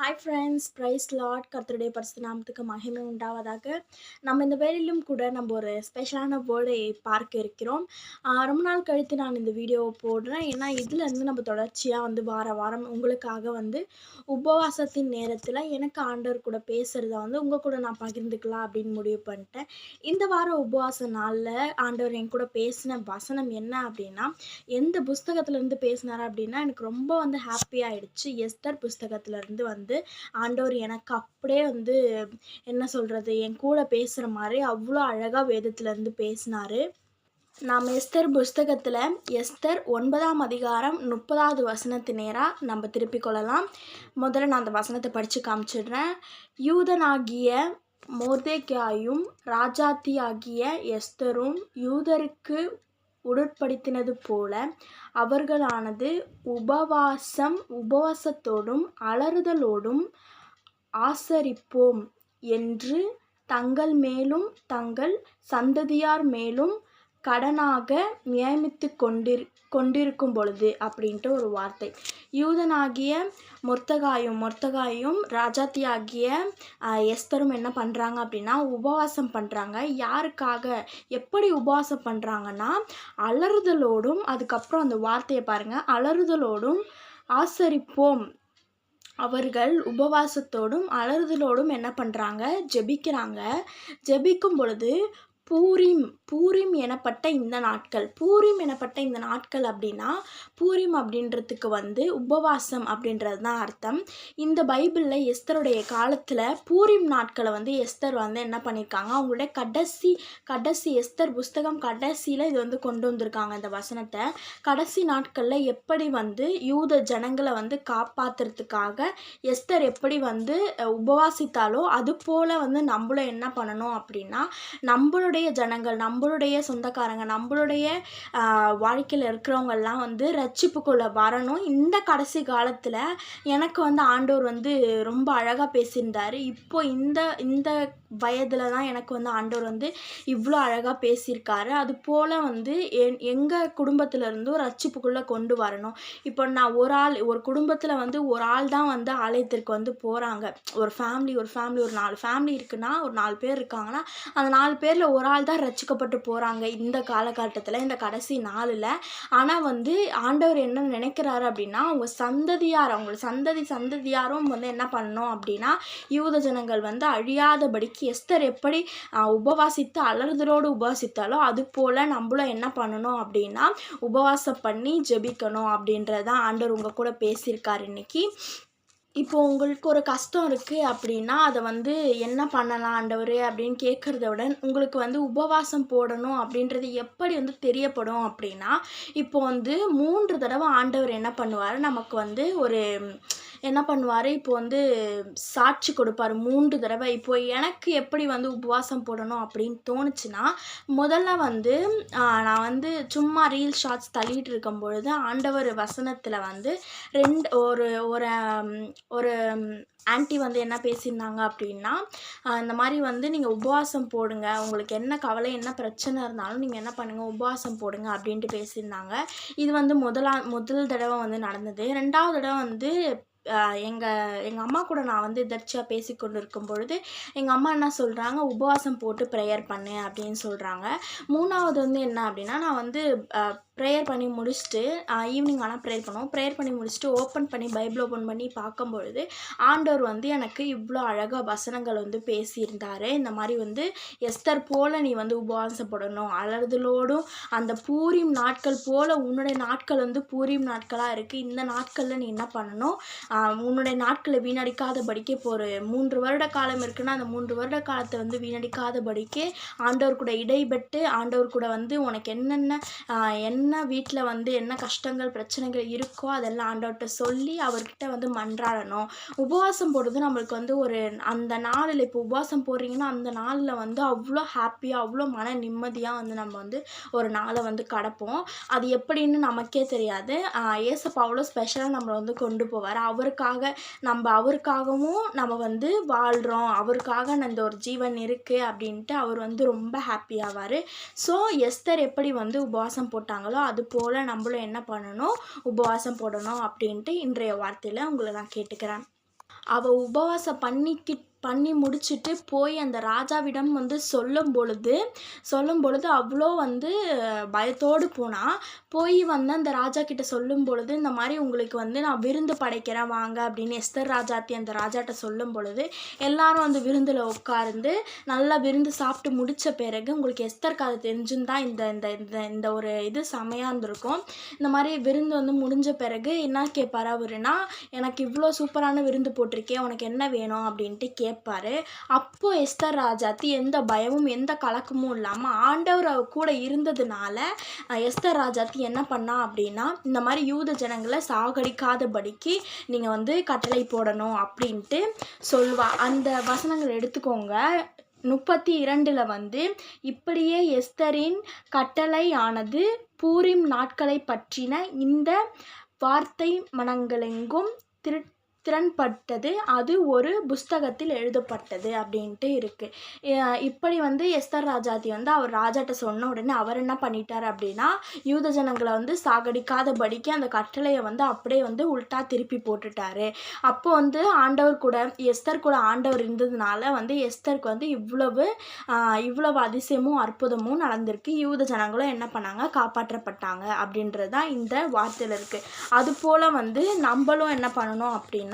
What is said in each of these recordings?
Hi friends price lot கர்த்தருடைய பரிசு நாமத்துக்கு மகிமை உண்டாவதாக. நம்ம இந்த வேலையிலும் கூட நம்ம ஒரு ஸ்பெஷலான வேர்டை பார்க்க இருக்கிறோம். ரொம்ப நாள் கழித்து நான் இந்த வீடியோவை போடுறேன். ஏன்னா இதுலேருந்து நம்ம தொடர்ச்சியாக வந்து வார வாரம் உங்களுக்காக வந்து உபவாசத்தின் நேரத்தில் எனக்கு ஆண்டவர் கூட பேசுகிறத வந்து உங்கள் கூட நான் பகிர்ந்துக்கலாம் அப்படின்னு முடிவு பண்ணிட்டேன். இந்த வார உபவாச நாளில் ஆண்டவர் என் கூட பேசின வசனம் என்ன அப்படின்னா எந்த புஸ்தகத்துலேருந்து பேசினார் அப்படின்னா எனக்கு ரொம்ப வந்து ஹாப்பி ஆயிடுச்சு. எஸ்டர் புஸ்தகத்துலேருந்து வந்து ஆண்டவர் எனக்கு அப்படியே வந்து என்ன சொல்கிறது என் கூட பேசுகிற மாதிரி அவ்வளோ அழகாக வேதத்துலேருந்து பேசினார். நாம் எஸ்தர் புஸ்தகத்தில் எஸ்தர் ஒன்பதாம் அதிகாரம் முப்பதாவது வசனத்து நேராக நம்ம திருப்பிக் கொள்ளலாம். முதல்ல நான் அந்த வசனத்தை படித்து காமிச்சிடுறேன். யூதனாகிய மோர்தேக்கியாயும் ராஜாத்தியாகிய எஸ்தரும் யூதருக்கு உடற்படுத்தினது போல அவர்களானது உபவாசம் உபவாசத்தோடும் அலறுதலோடும் ஆசரிப்போம் என்று தங்கள் மேலும் தங்கள் சந்ததியார் மேலும் கடனாக நியமித்து கொண்டிரு கொண்டிருக்கும் பொழுது அப்படின்ட்டு ஒரு வார்த்தை. யூதனாகிய மொர்த்தகாயும் மொர்த்தகாயும் ராஜாத்தியாகிய ஆஹ், எஸ்தரும் என்ன பண்ணுறாங்க அப்படின்னா உபவாசம் பண்ணுறாங்க யாருக்காக எப்படி உபவாசம் பண்ணுறாங்கன்னா அலறுதலோடும் அதுக்கப்புறம் அந்த வார்த்தையை பாருங்கள் அலறுதலோடும் ஆசரிப்போம். அவர்கள் உபவாசத்தோடும் அலறுதலோடும் என்ன பண்ணுறாங்க ஜெபிக்கிறாங்க. ஜெபிக்கும் பொழுது பூரிம் பூரிம் எனப்பட்ட இந்த நாட்கள் பூரிம் எனப்பட்ட இந்த நாட்கள் அப்படின்னா பூரிம் அப்படின்றதுக்கு வந்து உபவாசம் அப்படின்றது தான் அர்த்தம். இந்த பைபிளில் எஸ்தருடைய காலத்தில் பூரிம் நாட்களை வந்து எஸ்தர் வந்து என்ன பண்ணியிருக்காங்க அவங்களுடைய கடைசி கடைசி எஸ்தர் புஸ்தகம் கடைசியில் இது வந்து கொண்டு வந்திருக்காங்க இந்த வசனத்தை. கடைசி நாட்களில் எப்படி வந்து யூத ஜனங்களை வந்து காப்பாற்றுறதுக்காக எஸ்தர் எப்படி வந்து உபவாசித்தாலோ அது போல் வந்து நம்மளும் என்ன பண்ணணும் அப்படின்னா நம்மளுடைய ஜனங்கள் நம்மளுடைய சொந்தக்காரங்க நம்மளுடைய வாழ்க்கையில் இருக்கிறவங்கெல்லாம் வந்து ரட்சிப்புக்குள்ளே வரணும். இந்த கடைசி காலத்தில் எனக்கு வந்து ஆண்டோர் வந்து ரொம்ப அழகாக பேசியிருந்தார். இப்போ இந்த இந்த வயதில் தான் எனக்கு வந்து ஆண்டவர் வந்து இவ்வளோ அழகாக பேசியிருக்காரு. அது போல் வந்து என் எங்கள் குடும்பத்துல இருந்தும் ரட்சிப்புக்குள்ளே கொண்டு வரணும். இப்போ நான் ஒரு ஆள் ஒரு குடும்பத்தில் வந்து ஒரு ஆள் தான் வந்து ஆலயத்திற்கு வந்து போகிறாங்க ஒரு ஃபேமிலி ஒரு ஃபேமிலி ஒரு நாலு ஃபேமிலி இருக்குன்னா ஒரு நாலு பேர் இருக்காங்கன்னா அந்த நாலு பேரில் ஒரு ஆள் தான் ரட்சிக்கப்பட்டு போகிறாங்க இந்த காலகட்டத்தில் இந்த கடைசி நாளில். ஆனால் வந்து ஆண்டவர் என்ன நினைக்கிறாரு அப்படின்னா அவங்க சந்ததியார் அவங்க சந்ததி சந்ததியாரும் வந்து என்ன பண்ணணும் அப்படின்னா யூத ஜனங்கள் வந்து அழியாதபடிக்கு எஸ்தர் எப்படி உபவாசித்து அலறுதலோடு உபவாசித்தாலோ அது போல் நம்மளும் என்ன பண்ணணும் அப்படின்னா உபவாசம் பண்ணி ஜெபிக்கணும் அப்படின்றதான் ஆண்டவர் உங்கள் கூட பேசியிருக்கார் இன்னைக்கு. இப்போ உங்களுக்கு ஒரு கஷ்டம் இருக்குது அப்படின்னா அதை வந்து என்ன பண்ணலாம் ஆண்டவர் அப்படின்னு கேட்குறத விட உங்களுக்கு வந்து உபவாசம் போடணும் அப்படின்றது எப்படி வந்து தெரியப்படும் அப்படின்னா இப்போ வந்து மூன்று தடவை ஆண்டவர் என்ன பண்ணுவார்? நமக்கு வந்து ஒரு என்ன பண்ணுவார்? இப்போ வந்து சாட்சி கொடுப்பார். மூன்று தடவை. இப்போ எனக்கு எப்படி வந்து உபவாசம் போடணும் அப்படின்னு தோணுச்சுன்னா முதல்ல வந்து நான் வந்து சும்மா ரீல் ஷார்ட்ஸ் தள்ளிட்டு இருக்கும் பொழுது ஆண்டவர் வசனத்தில் வந்து ரெண்டு ஒரு ஒரு ஒரு ஆன்ட்டி வந்து என்ன பேசியிருந்தாங்க அப்படின்னா இந்த மாதிரி வந்து நீங்கள் உபவாசம் போடுங்க. உங்களுக்கு என்ன கவலை என்ன பிரச்சனை இருந்தாலும் நீங்கள் என்ன பண்ணுங்கள் உபவாசம் போடுங்க அப்படின்ட்டு பேசியிருந்தாங்க. இது வந்து முதலா முதல் தடவை வந்து நடந்தது. ரெண்டாவது தடவை வந்து எங்கள் எங்கள் அம்மா கூட நான் வந்து எதர்ச்சியாக பேசி கொண்டு இருக்கும் பொழுது எங்கள் அம்மா என்ன சொல்கிறாங்க உபவாசம் போட்டு ப்ரேயர் பண்ணு அப்படின்னு சொல்கிறாங்க மூணாவது வந்து என்ன அப்படின்னா நான் வந்து ப்ரேயர் பண்ணி முடிச்சுட்டு ஈவினிங் ஆனால் ப்ரேயர் பண்ணுவோம். ப்ரேயர் பண்ணி முடிச்சுட்டு ஓப்பன் பண்ணி பைபிள் ஓப்பன் பண்ணி பார்க்கும் பொழுது ஆண்டவர் வந்து எனக்கு இவ்வளோ அழகாக வசனங்கள் வந்து பேசியிருந்தார். இந்த மாதிரி வந்து எஸ்தர் போல் நீ வந்து உபவாசப்படணும். அலறுதலோடும் அந்த பூரிம் நாட்கள் போல் உன்னுடைய நாட்கள் வந்து பூரிம் நாட்களாக இருக்குது இந்த நாட்களில் நீ என்ன பண்ணணும்? உன்னுடைய நாட்களை வீணடிக்காதபடிக்கு இப்போ ஒரு மூன்று வருட காலம் இருக்குன்னா அந்த மூன்று வருட காலத்தை வந்து வீணடிக்காத படிக்க ஆண்டவர் கூட இடைப்பட்டு ஆண்டவர் கூட வந்து உனக்கு என்னென்ன என்ன என்ன வீட்டில் வந்து என்ன கஷ்டங்கள் பிரச்சனைகள் இருக்கோ அதெல்லாம் ஆண்டவர்கிட்ட சொல்லி அவர்கிட்ட வந்து மன்றாடணும். உபவாசம் போடுறது நம்மளுக்கு வந்து ஒரு அந்த நாளில் இப்போ உபவாசம் போடுறீங்கன்னா அந்த நாளில் வந்து அவ்வளோ ஹாப்பியாக அவ்வளோ மன நிம்மதியாக வந்து நம்ம வந்து ஒரு நாளை வந்து கடப்போம். அது எப்படின்னு நமக்கே தெரியாது. ஏசப்பா அவ்வளோ ஸ்பெஷலாக நம்மளை வந்து கொண்டு போவார். அவருக்காக நம்ம அவருக்காகவும் நம்ம வந்து வாழ்கிறோம் அவருக்காக இந்த ஒரு ஜீவன் இருக்குது அப்படின்ட்டு அவர் வந்து ரொம்ப ஹாப்பி ஆவார். ஸோ எஸ்தர் எப்படி வந்து உபவாசம் போட்டாங்க? போட்டாங்களோ அது போல் நம்மளும் என்ன பண்ணணும்? உபவாசம் போடணும் அப்படின்ட்டு இன்றைய வார்த்தையில் உங்களை நான் கேட்டுக்கிறேன். அவள் உபவாசம் பண்ணிக்கிட்டு பண்ணி முடிச்சுட்டு போய் அந்த ராஜாவிடம் வந்து சொல்லும் பொழுது சொல்லும் பொழுது அவ்வளோ வந்து பயத்தோடு போனால் போய் வந்து அந்த ராஜா கிட்ட சொல்லும் பொழுது இந்த மாதிரி உங்களுக்கு வந்து நான் விருந்து படைக்கிறேன் வாங்க அப்படின்னு எஸ்தர் ராஜாத்தி அந்த ராஜாட்ட சொல்லும் பொழுது எல்லாரும் அந்த விருந்தில் உட்கார்ந்து நல்லா விருந்து சாப்பிட்டு முடித்த பிறகு உங்களுக்கு எஸ்தர் கதை தெரிஞ்சுன்னு தான் இந்த இந்த இந்த இந்த ஒரு இது செமையாக இருந்திருக்கும். இந்த மாதிரி விருந்து வந்து முடிஞ்ச பிறகு என்ன கேட்பார் அவருன்னா எனக்கு இவ்வளோ சூப்பரான விருந்து போட்டிருக்கேன் உனக்கு என்ன வேணும்? அப்படின்ட்டு கே கேட்பாரு அப்போ எஸ்தர் ராஜாத்தி எந்த பயமும் எந்த கலக்கமும் இல்லாமல் ஆண்டவர் கூட இருந்ததுனால எஸ்தர் ராஜாத்தி என்ன பண்ணா அப்படின்னா இந்த மாதிரி யூத ஜனங்களை சாகடிக்காதபடிக்கு நீங்கள் வந்து கட்டளை போடணும் அப்படின்ட்டு சொல்வா அந்த வசனங்கள் எடுத்துக்கோங்க. முப்பத்தி இரண்டில் வந்து இப்படியே எஸ்தரின் கட்டளை ஆனது பூரிம் நாட்களை பற்றின இந்த வார்த்தை மனங்களெங்கும் திரு திறன்பட்டது. அது ஒரு புஸ்தகத்தில் எழுதப்பட்டது அப்படின்ட்டு இருக்குது இப்படி வந்து எஸ்தர் ராஜாத்தி வந்து அவர் ராஜாட்ட சொன்ன உடனே அவர் என்ன பண்ணிட்டார் அப்படின்னா யூத ஜனங்களை வந்து சாகடிக்காதபடிக்கு அந்த கட்டளையை வந்து அப்படியே வந்து உல்ட்டா திருப்பி போட்டுட்டாரு. அப்போ வந்து ஆண்டவர் கூட எஸ்தர் கூட ஆண்டவர் இருந்ததுனால வந்து எஸ்தருக்கு வந்து இவ்வளவு இவ்வளவு அதிசயமும் அற்புதமும் நடந்திருக்கு. யூத ஜனங்களும் என்ன பண்ணாங்க? காப்பாற்றப்பட்டாங்க அப்படின்றது தான் இந்த வார்த்தையில் இருக்குது அதுபோல் வந்து நம்மளும் என்ன பண்ணணும் அப்படின்னா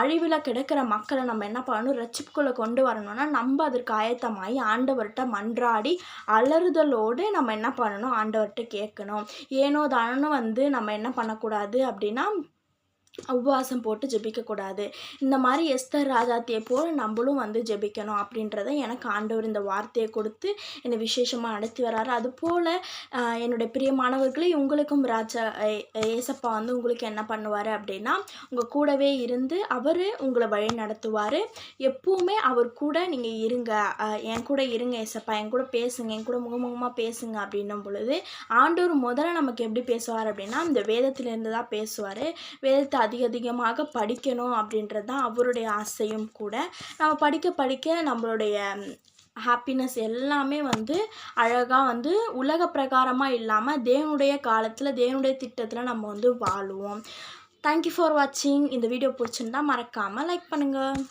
அழிவில் கிடக்கிற மக்களை நம்ம என்ன பண்ணணும்? ரட்சிப்புக்குள்ளே கொண்டு வரணும்னா நம்ம அதற்கு ஆயத்தமாகி ஆண்டவர்கிட்ட மன்றாடி அலறுதலோடு நம்ம என்ன பண்ணணும்? ஆண்டவர்கிட்ட கேட்கணும். ஏனோ தானோ வந்து நம்ம என்ன பண்ணக்கூடாது அப்படின்னா உபவாசம் போட்டு ஜெபிக்கக்கூடாது. இந்த மாதிரி எஸ்தர் ராஜாத்தியை போல் நம்மளும் வந்து ஜெபிக்கணும் அப்படின்றத எனக்கு ஆண்டவர் இந்த வார்த்தையை கொடுத்து என்னை விசேஷமாக நடத்தி வராரு. அதுபோல் ஆஹ், என்னுடைய பிரியமானவர்களே உங்களுக்கும் ராஜா ஏசப்பா வந்து உங்களுக்கு என்ன பண்ணுவார் அப்படின்னா உங்கள் கூடவே இருந்து அவர் உங்களை வழி நடத்துவார். எப்பவுமே அவர் கூட நீங்கள் இருங்க. என் கூட இருங்க ஏசப்பா என் கூட பேசுங்க என் கூட முகமுகமாக பேசுங்க அப்படின்னும் பொழுது ஆண்டவர் முதல்ல நமக்கு எப்படி பேசுவார் அப்படின்னா இந்த வேதத்திலேருந்து தான் பேசுவார். வேதத்தை அதிக அதிகமாக படிக்கணும் அப்படின்றது தான் அவருடைய ஆசையும் கூட. நம்ம படிக்க படிக்க நம்மளுடைய ஹாப்பினஸ் எல்லாமே வந்து அழகாக வந்து உலக பிரகாரமாக இல்லாமல் தேவனுடைய காலத்தில் தேவனுடைய திட்டத்தில் நம்ம வந்து வாழுவோம். தேங்க்யூ ஃபார் வாட்சிங் இந்த வீடியோ பிடிச்சிருந்தா மறக்காமல் லைக் பண்ணுங்கள்